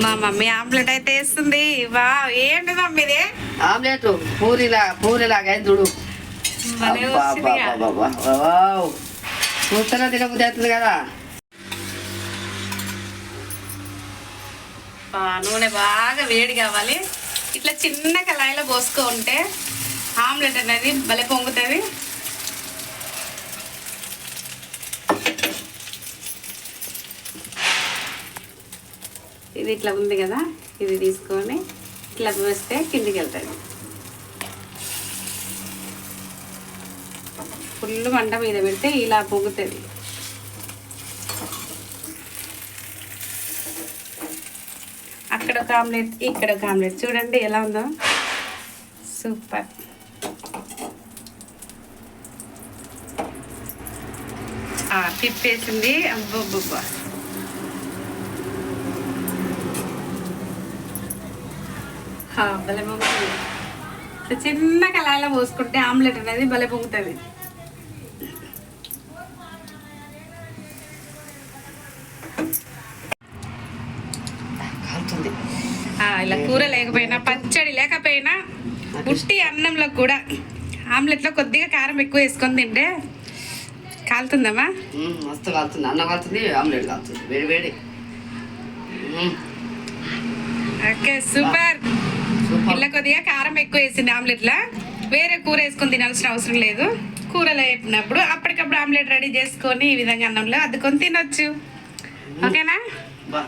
మా mummy omelette అయితే వేస్తుంది. వా ఏంటి మమ్మీ ఇది? ఆమ్లెట్ పూరిలా పూరిలాగా చూడు. చూస్తేనే తినబుద్ధి అవుతుంది కదా. నూనె బాగా వేడి కావాలి. ఇట్లా చిన్న కళాయిలో పోసుకో ఉంటే ఆమ్లెట్ అనేది భలే పొంగుతుంది. ఇది ఇట్లా ఉంది కదా ఇది తీసుకొని ఇట్లా వేస్తే కిందికి వెళ్తుంది ఫుల్ మంట మీద పెడితే ఇలా పొగుతుంది. అక్కడ ఒక ఆమ్లెట్ ఇక్కడ ఒక ఆమ్లెట్. చూడండి ఎలా ఉందో. సూపర్. ఆ, తిప్పేసింది. అబ్బబ్బబ్బా. భలే పొంగుతుంది. చిన్న కళాయిలో పోసుకుంటే ఆమ్లెట్ అనేది భలే పొంగుతుంది. ఇలా కూర లేకపోయినా పచ్చడి లేకపోయినా ఉట్టి అన్నంలో కూడా ఆమ్లెట్లో కొద్దిగా కారం ఎక్కువ వేసుకొని తింటే కాలుతుందమ్మా? మ్మ్, మస్తు కాలుతుంది. అన్నం కాలుతుంది ఆమ్లెట్ కాలుతుంది. వేడి వేడి. Okay super. ఇలా కొద్దిగా కారం ఎక్కువ వేసింది ఆమ్లెట్లో వేరే కూర వేసుకొని తినాల్సిన అవసరం లేదు. కూరలు వేపినప్పుడు అప్పటికప్పుడు ఆమ్లెట్ రెడీ చేసుకొని ఈ విధంగా అన్నంలో అద్దుకొని తినొచ్చు. ఓకేనా? బా.